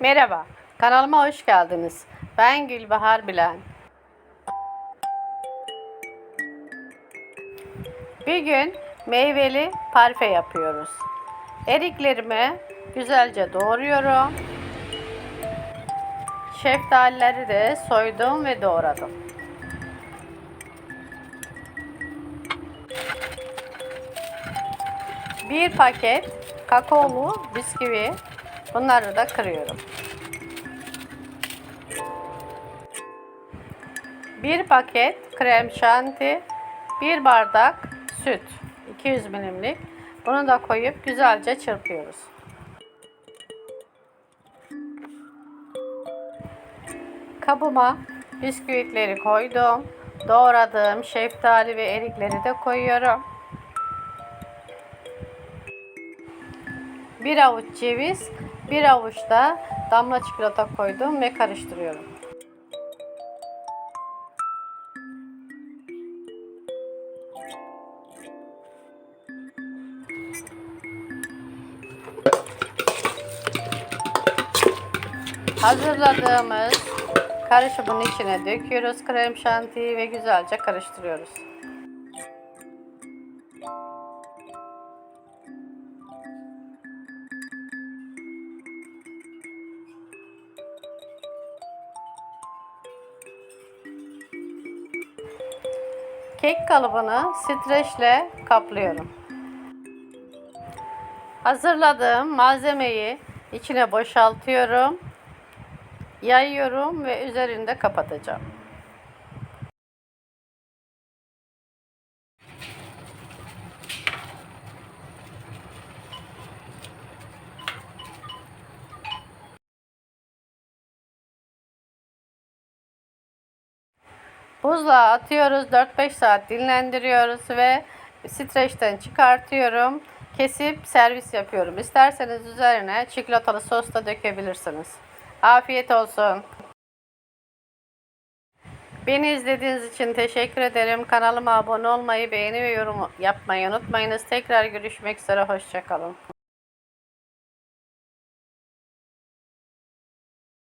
Merhaba, kanalıma hoş geldiniz. Ben Gülbahar Bilen. Bir gün meyveli parfe yapıyoruz. Eriklerimi güzelce doğruyorum. Şeftalileri de soydum ve doğradım. Bir paket kakaolu bisküvi. Bunları da kırıyorum. Bir paket krem şanti, bir bardak süt, 200 milimlik. Bunu da koyup güzelce çırpıyoruz. Kabıma bisküvitleri koydum. Doğradığım şeftali ve erikleri de koyuyorum. Bir avuç ceviz, bir avuç da damla çikolata koydum ve karıştırıyorum. Hazırladığımız karışımın içine döküyoruz krem şantiyi ve güzelce karıştırıyoruz. Kek kalıbını streçle kaplıyorum. Hazırladığım malzemeyi içine boşaltıyorum. Yayıyorum ve üzerinde kapatacağım. Buzluğa atıyoruz. 4-5 saat dinlendiriyoruz ve streçten çıkartıyorum. Kesip servis yapıyorum. İsterseniz üzerine çikolatalı sos da dökebilirsiniz. Afiyet olsun. Beni izlediğiniz için teşekkür ederim. Kanalıma abone olmayı, beğeni ve yorum yapmayı unutmayınız. Tekrar görüşmek üzere. Hoşçakalın.